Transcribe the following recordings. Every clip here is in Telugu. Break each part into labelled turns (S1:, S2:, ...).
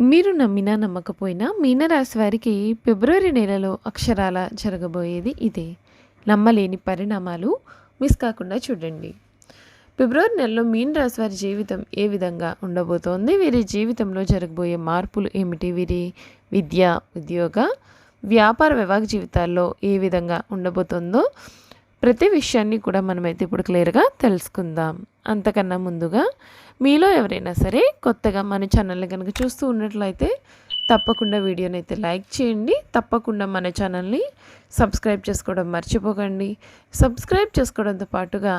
S1: మీరు నమ్మినా నమ్మకపోయినా మీనరాశి వారికి ఫిబ్రవరి నెలలో అక్షరాల జరగబోయేది ఇదే. నమ్మలేని పరిణామాలు మిస్ కాకుండా చూడండి. ఫిబ్రవరి నెలలో మీనరాశి వారి జీవితం ఏ విధంగా ఉండబోతోంది? వీరి జీవితంలో జరగబోయే మార్పులు ఏమిటి? వీరి విద్య ఉద్యోగ వ్యాపార వివాహ జీవితాల్లో ఏ విధంగా ఉండబోతుందో ప్రతి విషయాన్ని కూడా మనమైతే ఇప్పుడు క్లియర్గా తెలుసుకుందాం. అంతకన్నా ముందుగా మీలో ఎవరైనా సరే కొత్తగా మన ఛానల్ని కనుక చూస్తూ ఉన్నట్లయితే తప్పకుండా వీడియోని అయితే లైక్ చేయండి. తప్పకుండా మన ఛానల్ని సబ్స్క్రైబ్ చేసుకోవడం మర్చిపోకండి. సబ్స్క్రైబ్ చేసుకోవడంతో పాటుగా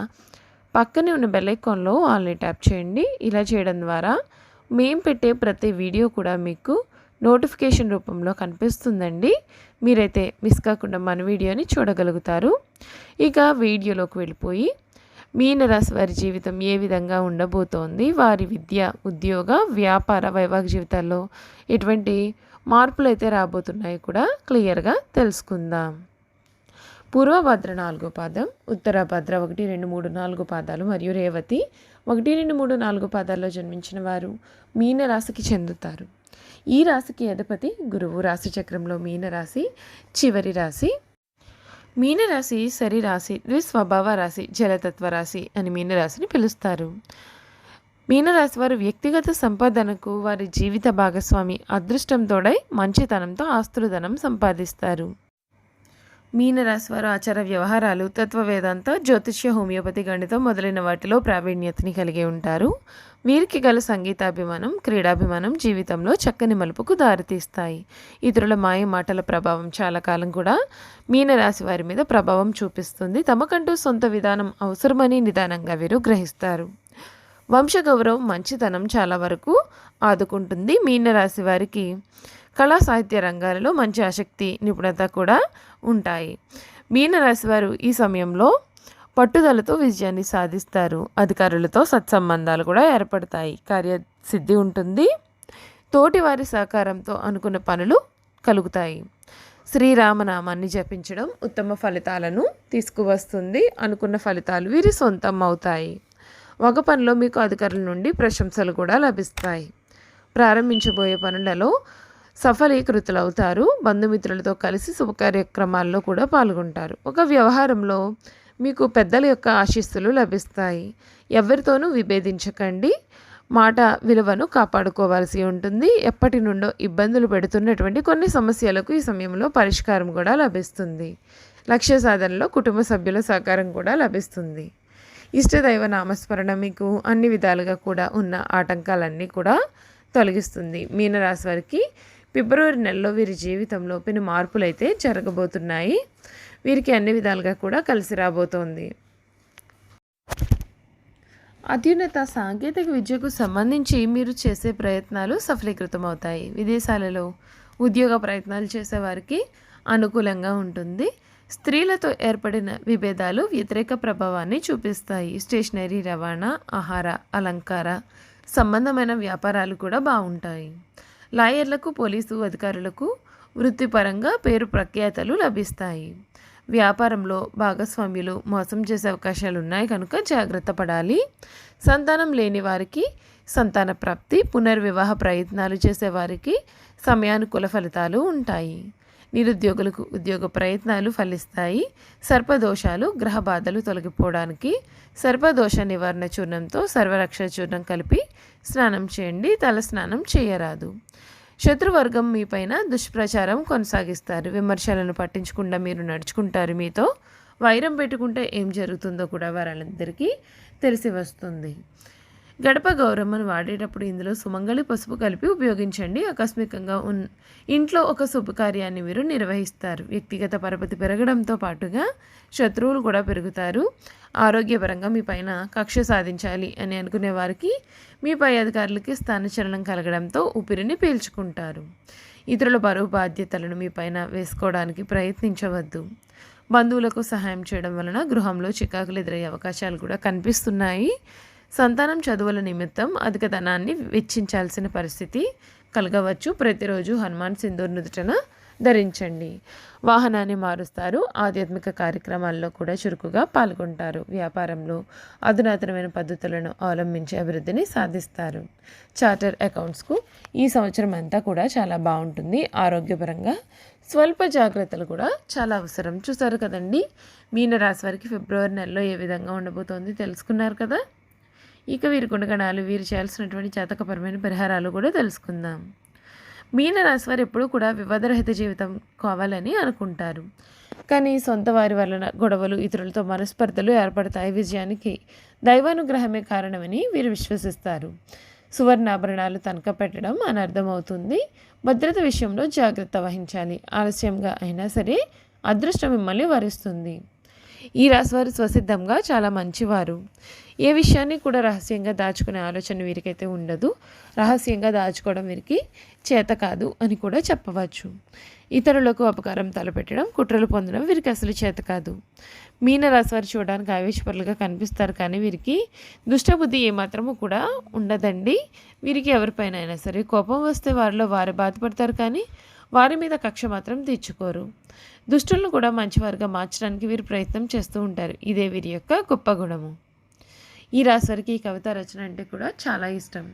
S1: పక్కనే ఉన్న బెల్ ఐకాన్లో ఆల్ని ట్యాప్ చేయండి. ఇలా చేయడం ద్వారా మేము పెట్టే ప్రతి వీడియో కూడా మీకు నోటిఫికేషన్ రూపంలో కనిపిస్తుందండి. మీరైతే మిస్ కాకుండా మన వీడియోని చూడగలుగుతారు. ఇక వీడియోలోకి వెళ్ళిపోయి మీనరాశి వారి జీవితం ఏ విధంగా ఉండబోతోంది? వారి విద్య ఉద్యోగ వ్యాపార వైవాహిక జీవితాల్లో ఎటువంటి మార్పులు అయితే రాబోతున్నాయి కూడా క్లియర్గా తెలుసుకుందాం. పూర్వభద్ర నాలుగో పాదం ఉత్తరభద్ర ఒకటి రెండు మూడు నాలుగు పాదాలు మరియు రేవతి ఒకటి రెండు మూడు నాలుగు పాదాల్లో జన్మించిన వారు మీన రాశికి చెందుతారు. ఈ రాశికి అధిపతి గురువు. రాశి చక్రంలో మీన రాశి చివరి రాశి మీనరాశి శరీరాశి ద్విస్వభావ రాశి జలతత్వ రాశి అని మీనరాశిని పిలుస్తారు. మీనరాశి వారు వ్యక్తిగత సంపాదనకు వారి జీవిత భాగస్వామి అదృష్టంతోడై మంచితనంతో ఆస్తులధనం సంపాదిస్తారు. మీనరాశి వారు ఆచార వ్యవహారాలు తత్వవేదాంత జ్యోతిష్య హోమియోపతి గణితం మొదలైన వాటిలో ప్రావీణ్యతని కలిగి ఉంటారు. వీరికి గల సంగీతాభిమానం క్రీడాభిమానం జీవితంలో చక్కని మలుపుకు దారితీస్తాయి. ఇతరుల మాయ మాటల ప్రభావం చాలా కాలం కూడా మీనరాశి వారి మీద ప్రభావం చూపిస్తుంది. తమకంటూ సొంత విధానం అవసరమని నిదానంగా వీరు గ్రహిస్తారు. వంశగౌరవం మంచితనం చాలా వరకు ఆదుకుంటుంది. మీనరాశి వారికి కళా సాహిత్య రంగాలలో మంచి ఆసక్తి నిపుణత కూడా ఉంటాయి. మీనరాశి వారు ఈ సమయంలో పట్టుదలతో విజయాన్ని సాధిస్తారు. అధికారులతో సత్సంబంధాలు కూడా ఏర్పడతాయి. కార్యసిద్ధి ఉంటుంది. తోటి వారి సహకారంతో అనుకున్న పనులు కలుగుతాయి. శ్రీరామనామాన్ని జపించడం ఉత్తమ ఫలితాలను తీసుకువస్తుంది. అనుకున్న ఫలితాలు వీరి సొంతం అవుతాయి. ఒక పనిలో మీకు అధికారుల నుండి ప్రశంసలు కూడా లభిస్తాయి. ప్రారంభించబోయే పనులలో సఫలీకృతులవుతారు. బంధుమిత్రులతో కలిసి శుభకార్యక్రమాల్లో కూడా పాల్గొంటారు. ఒక వ్యవహారంలో మీకు పెద్దల యొక్క ఆశీస్సులు లభిస్తాయి. ఎవరితోనూ విభేదించకండి. మాట విలువను కాపాడుకోవాల్సి ఉంటుంది. ఎప్పటి నుండో ఇబ్బందులు పెడుతున్నటువంటి కొన్ని సమస్యలకు ఈ సమయంలో పరిష్కారం కూడా లభిస్తుంది. లక్ష్య సాధనలో కుటుంబ సభ్యుల సహకారం కూడా లభిస్తుంది. ఇష్టదైవ నామస్మరణ మీకు అన్ని విధాలుగా కూడా ఉన్న ఆటంకాలన్నీ కూడా తొలగిస్తుంది. మీనరాశి వారికి ఫిబ్రవరి నెలలో వీరి జీవితంలో పెను మార్పులు అయితే జరగబోతున్నాయి. వీరికి అన్ని విధాలుగా కూడా కలిసి రాబోతోంది. అత్యున్నత సాంకేతిక విద్యకు సంబంధించి మీరు చేసే ప్రయత్నాలు సఫలీకృతమవుతాయి. విదేశాలలో ఉద్యోగ ప్రయత్నాలు చేసేవారికి అనుకూలంగా ఉంటుంది. స్త్రీలతో ఏర్పడిన విభేదాలు వ్యతిరేక ప్రభావాన్ని చూపిస్తాయి. స్టేషనరీ రవాణా ఆహార అలంకార సంబంధమైన వ్యాపారాలు కూడా బాగుంటాయి. లాయర్లకు పోలీసు అధికారులకు వృత్తిపరంగా పేరు ప్రఖ్యాతలు లభిస్తాయి. వ్యాపారంలో భాగస్వామ్యులు మోసం చేసే అవకాశాలు ఉన్నాయి కనుక జాగ్రత్త పడాలి. సంతానం లేని వారికి సంతాన ప్రాప్తి పునర్వివాహ ప్రయత్నాలు చేసేవారికి సమయానుకూల ఫలితాలు ఉంటాయి. నిరుద్యోగులకు ఉద్యోగ ప్రయత్నాలు ఫలిస్తాయి. సర్పదోషాలు గ్రహ బాధలు తొలగిపోవడానికి సర్పదోష నివారణ చూర్ణంతో సర్వరక్ష చూర్ణం కలిపి స్నానం చేయండి. తల స్నానం చేయరాదు. శత్రువర్గం మీపైన దుష్ప్రచారం కొనసాగిస్తారు. విమర్శలను పట్టించకుండా మీరు నడుచుకుంటారు. మీతో వైరం పెట్టుకుంటే ఏం జరుగుతుందో కూడా వారందరికీ తెలిసి వస్తుంది. గడప గౌరమ్మను వాడేటప్పుడు ఇందులో సుమంగళి పసుపు కలిపి ఉపయోగించండి. ఆకస్మికంగా ఉన్ ఇంట్లో ఒక శుభకార్యాన్ని మీరు నిర్వహిస్తారు. వ్యక్తిగత పరపతి పెరగడంతో పాటుగా శత్రువులు కూడా పెరుగుతారు. ఆరోగ్యపరంగా మీ పైన కక్ష సాధించాలి అని అనుకునే వారికి మీ పై అధికారులకి స్థానచలనం కలగడంతో ఊపిరిని పీల్చుకుంటారు. ఇతరుల బరువు బాధ్యతలను మీ పైన వేసుకోవడానికి ప్రయత్నించవద్దు. బంధువులకు సహాయం చేయడం వలన గృహంలో చికాకులు ఎదురయ్యే అవకాశాలు కూడా కనిపిస్తున్నాయి. సంతానం చదువుల నిమిత్తం అధిక ధనాన్ని వెచ్చించాల్సిన పరిస్థితి కలగవచ్చు. ప్రతిరోజు హనుమాన్ సింధూర్ నుదుటన ధరించండి. వాహనాన్ని మారుస్తారు. ఆధ్యాత్మిక కార్యక్రమాల్లో కూడా చురుకుగా పాల్గొంటారు. వ్యాపారంలో అధునాతనమైన పద్ధతులను అవలంబించి అభివృద్ధిని సాధిస్తారు. చార్టర్ అకౌంట్స్కు ఈ సంవత్సరం అంతా కూడా చాలా బాగుంటుంది. ఆరోగ్యపరంగా స్వల్ప జాగ్రత్తలు కూడా చాలా అవసరం. చూసారు కదండి మీన రాశి వారికి ఫిబ్రవరి నెలలో ఏ విధంగా ఉండబోతోంది తెలుసుకున్నారు కదా? ఇక వీరి గుణగణాలు వీరు చేయాల్సినటువంటి జాతకపరమైన పరిహారాలు కూడా తెలుసుకుందాం. మీనరాశి వారు ఎప్పుడూ కూడా వివాదరహిత జీవితం కావాలని అనుకుంటారు. కానీ సొంత వారి వలన గొడవలు ఇతరులతో మనస్పర్ధలు ఏర్పడతాయి విజయానికి దైవానుగ్రహమే కారణమని వీరు విశ్వసిస్తారు. సువర్ణాభరణాలు తనఖ పెట్టడం అని అర్థమవుతుంది భద్రత విషయంలో జాగ్రత్త వహించాలి. ఆలస్యంగా అయినా సరే అదృష్టం మిమ్మల్ని వరిస్తుంది. ఈ రాశివారు స్వసిద్ధంగా చాలా మంచివారు. ఏ విషయాన్ని కూడా రహస్యంగా దాచుకునే ఆలోచన వీరికైతే ఉండదు. రహస్యంగా దాచుకోవడం వీరికి చేత కాదు అని కూడా చెప్పవచ్చు. ఇతరులకు అపకారం తలపెట్టడం కుట్రలు పొందడం వీరికి అసలు చేత కాదు. మీన వారు చూడడానికి ఆవేశపరులుగా కనిపిస్తారు కానీ వీరికి దుష్టబుద్ధి ఏమాత్రము కూడా ఉండదండి. వీరికి ఎవరిపైన అయినా సరే కోపం వస్తే వారిలో వారు బాధపడతారు కానీ వారి మీద కక్ష మాత్రం తెచ్చుకోరు దుష్టులను కూడా మంచివారుగా మార్చడానికి వీరు ప్రయత్నం చేస్తూ ఉంటారు. ఇదే వీరి యొక్క గొప్ప గుణము. ఈ రాశివారికి ఈ కవిత రచన అంటే కూడా చాలా ఇష్టం.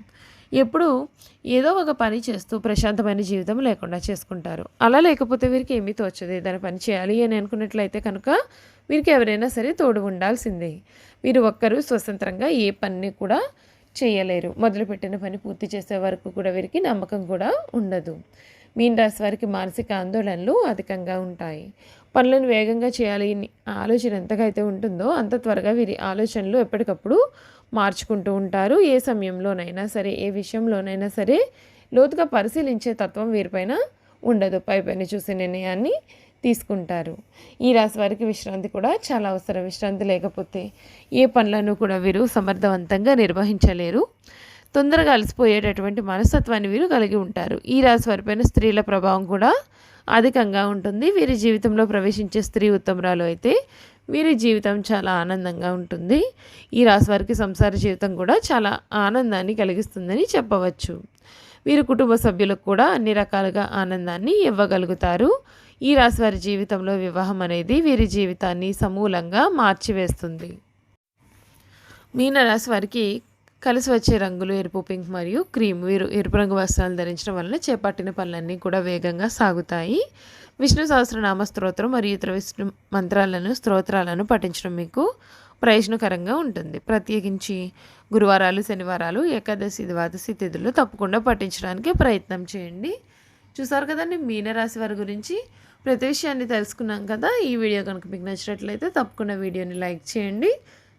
S1: ఎప్పుడు ఏదో ఒక పని చేస్తూ ప్రశాంతమైన జీవితం లేకుండా చేసుకుంటారు. అలా లేకపోతే వీరికి ఏమీ తోచదు. ఏదైనా పని చేయాలి అని అనుకున్నట్లయితే కనుక వీరికి ఎవరైనా సరే తోడు ఉండాల్సిందే. వీరు ఒక్కరూ స్వతంత్రంగా ఏ పనిని కూడా చేయలేరు. మొదలుపెట్టిన పని పూర్తి చేసే వరకు కూడా వీరికి నమ్మకం కూడా ఉండదు. మీన రాశి వారికి మానసిక ఆందోళనలు అధికంగా ఉంటాయి. పనులను వేగంగా చేయాలి ఆలోచన ఎంతగా అయితే ఉంటుందో అంత త్వరగా వీరి ఆలోచనలు ఎప్పటికప్పుడు మార్చుకుంటూ ఉంటారు. ఏ సమయంలోనైనా సరే ఏ విషయంలోనైనా సరే లోతుగా పరిశీలించే తత్వం వీరిపైన ఉండదు. పై పైన చూసే నిర్ణయాన్ని తీసుకుంటారు. ఈ రాశి వారికి విశ్రాంతి కూడా చాలా అవసరం. విశ్రాంతి లేకపోతే ఏ పనులను కూడా వీరు సమర్థవంతంగా నిర్వహించలేరు. తొందరగా అలసిపోయేటటువంటి మనస్తత్వాన్ని వీరు కలిగి ఉంటారు. ఈ రాశి వారిపైన స్త్రీల ప్రభావం కూడా అధికంగా ఉంటుంది. వీరి జీవితంలో ప్రవేశించే స్త్రీ ఉత్తమరాలు అయితే వీరి జీవితం చాలా ఆనందంగా ఉంటుంది. ఈ రాశి వారికి సంసార జీవితం కూడా చాలా ఆనందాన్ని కలిగిస్తుందని చెప్పవచ్చు. వీరు కుటుంబ సభ్యులకు కూడా అన్ని రకాలుగా ఆనందాన్ని ఇవ్వగలుగుతారు. ఈ రాశి వారి జీవితంలో వివాహం అనేది వీరి జీవితాన్ని సమూలంగా మార్చివేస్తుంది. మీనరాశి వారికి కలిసి వచ్చే రంగులు ఎరుపు పింక్ మరియు క్రీమ్ వీరు ఎరుపు రంగు వస్త్రాలు ధరించడం వలన చేపట్టిన పనులన్నీ కూడా వేగంగా సాగుతాయి. విష్ణు సహస్రనామ స్తోత్రం మరియు ఇతర విష్ణు మంత్రాలను స్తోత్రాలను పఠించడం మీకు ప్రయోజనకరంగా ఉంటుంది. ప్రత్యేకించి గురువారాలు శనివారాలు ఏకాదశి ద్వాదశి తిథులు తప్పకుండా పఠించడానికి ప్రయత్నం చేయండి. చూసారు కదండి మీనరాశి వారి గురించి? ప్రతి విషయాన్ని తెలుసుకున్నాం కదా. ఈ వీడియో కనుక మీకు నచ్చినట్లయితే తప్పకుండా వీడియోని లైక్ చేయండి.